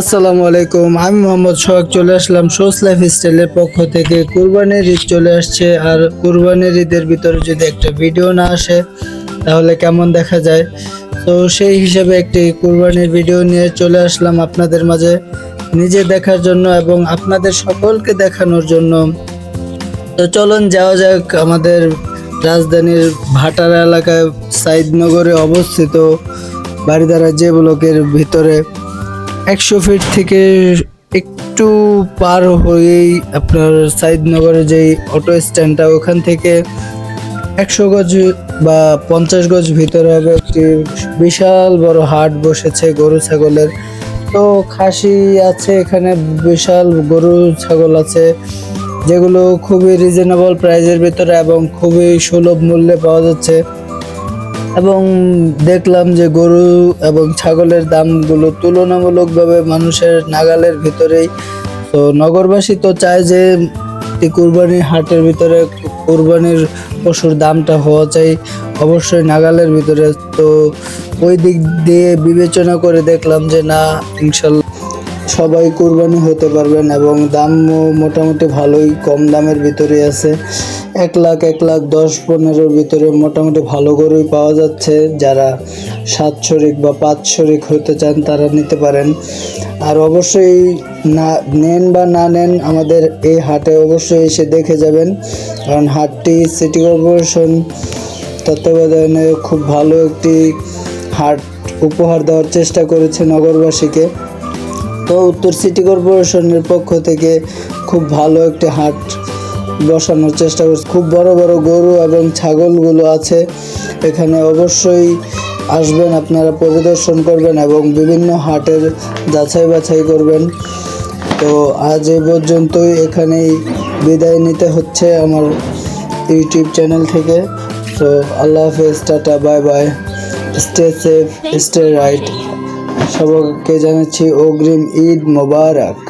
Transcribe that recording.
আসসালামু আলাইকুম, আমি মোহাম্মদ সোহাগ চলে আসলাম সোস লাইফ স্টাইলের পক্ষ থেকে। কুরবানির ঈদ চলে আসছে, আর কুরবানির ঈদের ভিতরে যদি একটা ভিডিও না আসে, তাহলে কেমন দেখা যায়? তো সেই হিসাবে একটি কুরবানির ভিডিও নিয়ে চলে আসলাম আপনাদের মাঝে নিজে দেখার জন্য এবং আপনাদের সকলকে দেখানোর জন্য। তো চলুন যাওয়া যাক আমাদের রাজধানীর ভাটার এলাকায় সাইদনগরে অবস্থিত বাড়িধারা যে ব্লকের ভিতরে। একশো ফিট থেকে একটু পার হয়েই আপনার সাইদনগরের যেই অটো স্ট্যান্ডটা ওখান থেকে একশো গজ বা পঞ্চাশ গজ ভিতরে হবে একটি বিশাল বড় হাট বসেছে গরু ছাগলের। তো খাসি আছে এখানে, বিশাল গরু ছাগল আছে, যেগুলো খুবই রিজনেবল প্রাইজের ভিতরে এবং খুবই সুলভ মূল্যে পাওয়া যাচ্ছে। এবং দেখলাম যে গরু এবং ছাগলের দামগুলো তুলনামূলকভাবে মানুষের নাগালের ভিতরেই। তো নগরবাসী তো চায় যে কুরবানির হাটের ভিতরে কুরবানির পশুর দামটা হওয়া চাই, অবশ্যই নাগালের ভিতরে। তো ওই দিক দিয়ে বিবেচনা করে দেখলাম যে না, ইনশাল্লাহ। সবাই কুরবানি হতে পারবেন এবং দামও মোটামুটি ভালোই, কম দামের ভিতরে আছে। এক লাখ এক লাখ দশ, পনেরোর ভিতরে মোটামুটি ভালো গরুই পাওয়া যাচ্ছে। যারা সাত শরিক বা পাঁচ শরিক হতে চান, তারা নিতে পারেন। আর অবশ্যই না, নেন বা না নেন, আমাদের এই হাটে অবশ্যই এসে দেখে যাবেন। কারণ হাটটি সিটি কর্পোরেশন তত্ত্বাবধানে খুব ভালো একটি হাট উপহার দেওয়ার চেষ্টা করেছে নগরবাসীকে। তো উত্তর সিটি কর্পোরেশনের পক্ষ থেকে খুব ভালো একটি হাট বসানোর চেষ্টা করছে। খুব বড় বড় গরু এবং ছাগলগুলো আছে। এখানে অবশ্যই আসবেন, আপনারা পরিদর্শন করবেন এবং বিভিন্ন হাটের যাচাই বাছাই করবেন। তো আজ এই পর্যন্তই, এখানেই বিদায় নিতে হচ্ছে আমার ইউটিউব চ্যানেল থেকে। তো আল্লাহ হাফেজ, tata, bye bye. Stay safe stay right সবাইকে জানাচ্ছি অগ্রিম ঈদ মোবারক।